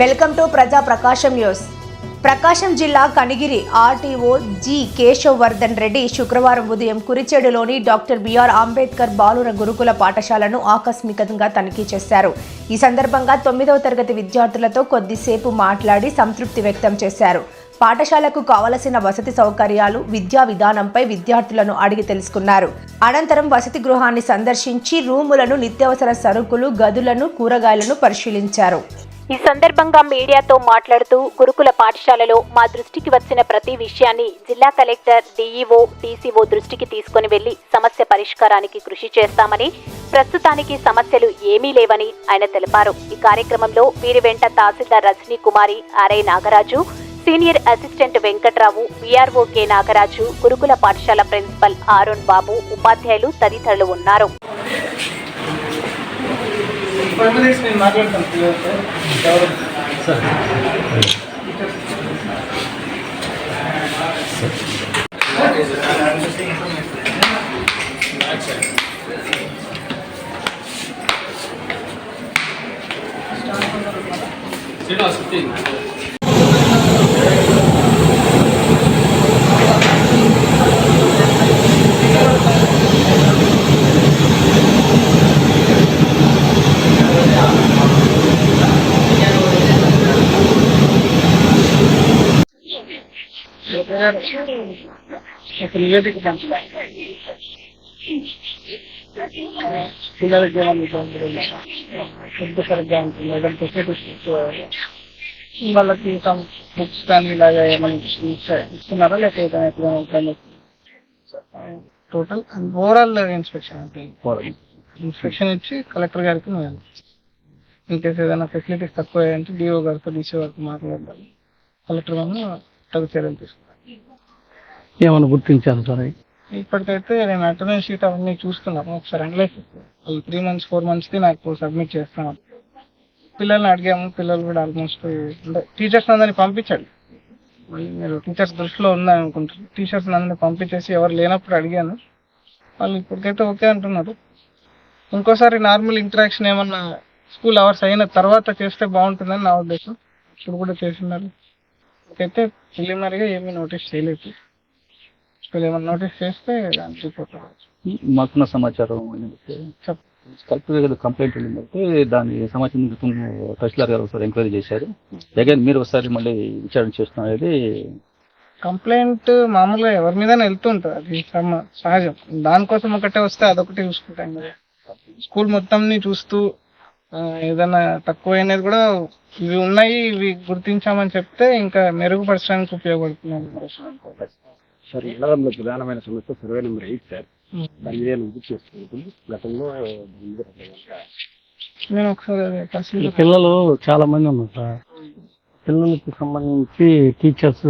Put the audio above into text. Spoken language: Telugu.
వెల్కమ్ టు ప్రజా ప్రకాశం న్యూస్. ప్రకాశం జిల్లా కనిగిరి ఆర్టీఓ జి కేశవర్ధన్ రెడ్డి శుక్రవారం ఉదయం కురిచేడులోని డాక్టర్ బిఆర్ అంబేద్కర్ బాలుర గురుకుల పాఠశాలను ఆకస్మికంగా తనిఖీ చేశారు. ఈ సందర్భంగా తొమ్మిదవ తరగతి విద్యార్థులతో కొద్దిసేపు మాట్లాడి సంతృప్తి వ్యక్తం చేశారు. పాఠశాలకు కావలసిన వసతి సౌకర్యాలు విద్యా విధానంపై విద్యార్థులను అడిగి తెలుసుకున్నారు. అనంతరం వసతి గృహాన్ని సందర్శించి రూములను నిత్యావసర సరుకులు గదులను కూరగాయలను పరిశీలించారు. ఈ సందర్భంగా మీడియాతో మాట్లాడుతూ గురుకుల పాఠశాలలో మా దృష్టికి వచ్చిన ప్రతి విషయాన్ని జిల్లా కలెక్టర్ డీఈఓ డీసీఓ దృష్టికి తీసుకుని వెళ్ళి సమస్య పరిష్కారానికి కృషి చేస్తామని ప్రస్తుతానికి సమస్యలు ఏమీ లేవని ఆయన తెలిపారు. ఈ కార్యక్రమంలో వీరి వెంట తహసీల్దార్ Rajani Kumari RI Nagaraju senior assistant Venkatrao VRO K Nagaraju గురుకుల పాఠశాల ప్రిన్సిపల్ ఆరుణ్ బాబు ఉపాధ్యాయులు తదితరులు ఉన్నారు. ఫైవ్ మినిట్స్ నేను మాట్లాడతాను పిల్లలతో ఎవరు ఒక నివేదిక పంచుతాను పిల్లలకి ఏమన్నా ఇబ్బందులు ఉన్నాయా? ఫుడ్ సరిగ్గా ఉంటుంది ఏదైనా ఫెసిలిటీస్ వాళ్ళకి సమ్ బుక్స్ కానీ ఇలాగా ఏమైనా ఇస్తా- ఇస్తున్నారా లేకపోతే ఎప్పుడైనా ఇబ్బంది టోటల్ ఓవరాల్ ఇన్స్పెక్షన్ అంటే ఇన్స్పెక్షన్ ఇచ్చి కలెక్టర్ గారికి మేము ఇన్కేస్ ఏదైనా ఫెసిలిటీస్ తక్కువ అంటే డిఓ గారితో డీసీ గారితో మాట్లాడదాం కలెక్టర్ గారు తగు చర్యలు తీసుకుంటాం ఏమైనా గుర్తించాను సార్ ఇప్పటికైతే నేను అటెండెన్స్ షీట్ అవన్నీ చూస్తున్నాను. ఒకసారి అనలైజ్ త్రీ మంత్స్ ఫోర్ మంత్స్ది నాకు సబ్మిట్ చేస్తాను పిల్లల్ని అడిగాము. పిల్లలు కూడా ఆల్మోస్ట్ అంటే టీచర్స్ అందరినీ పంపించండి మీరు టీచర్స్ దృష్టిలో ఉందని అనుకుంటారు టీచర్స్ అందరినీ పంపించేసి ఎవరు లేనప్పుడు అడిగాను. వాళ్ళు ఇప్పటికైతే ఓకే అంటున్నారు. ఇంకోసారి నార్మల్ ఇంటరాక్షన్ ఏమన్నా స్కూల్ అవర్స్ అయిన తర్వాత చేస్తే బాగుంటుందని నా ఉద్దేశం. ఇప్పుడు కూడా చేస్తున్నారు. అయితే ప్రిలిమినరీగా ఏమీ నోటీస్ చేయలేదు. స్కూల్ ఏమైనా నోటీస్ చేస్తే దానికి రిపోర్ట్ మాకున్న సమాచారం ఏంటంటే చెప్ కలెక్టర్ గారు కంప్లైంట్ వెళ్ళిందంటే దాని సమాచారం క్రితం తహసీల్దార్ గారు ఒకసారి ఎంక్వైరీ చేశారు. అగైన్ మీరు ఒకసారి మళ్ళీ విచారణ చేస్తున్నారు అనేది కంప్లైంట్ మామూలుగా ఎవరి మీద వెళ్తుంటుంది. అది సమ- సహజం. దానికోసం ఒకటే వస్తే అదొకటి చూసుకుంటాం కదా. స్కూల్ మొత్తంని చూస్తూ ఏదైనా తక్కువైనది కూడా ఇవి ఉన్నాయి ఇవి గుర్తించామని చెప్తే ఇంకా మెరుగుపరచడానికి ఉపయోగపడుతుంది సార్ నగరంలో ప్రధానమైన సమస్య సర్వే నెంబర్ ఎయిట్ సార్. దాని మీద నేను విజిట్ చేసుకుంటుంది? గతంలో నేను ఒకసారి పిల్లలు చాలా మంది ఉన్నారు సార్. పిల్లలకి సంబంధించి టీచర్స్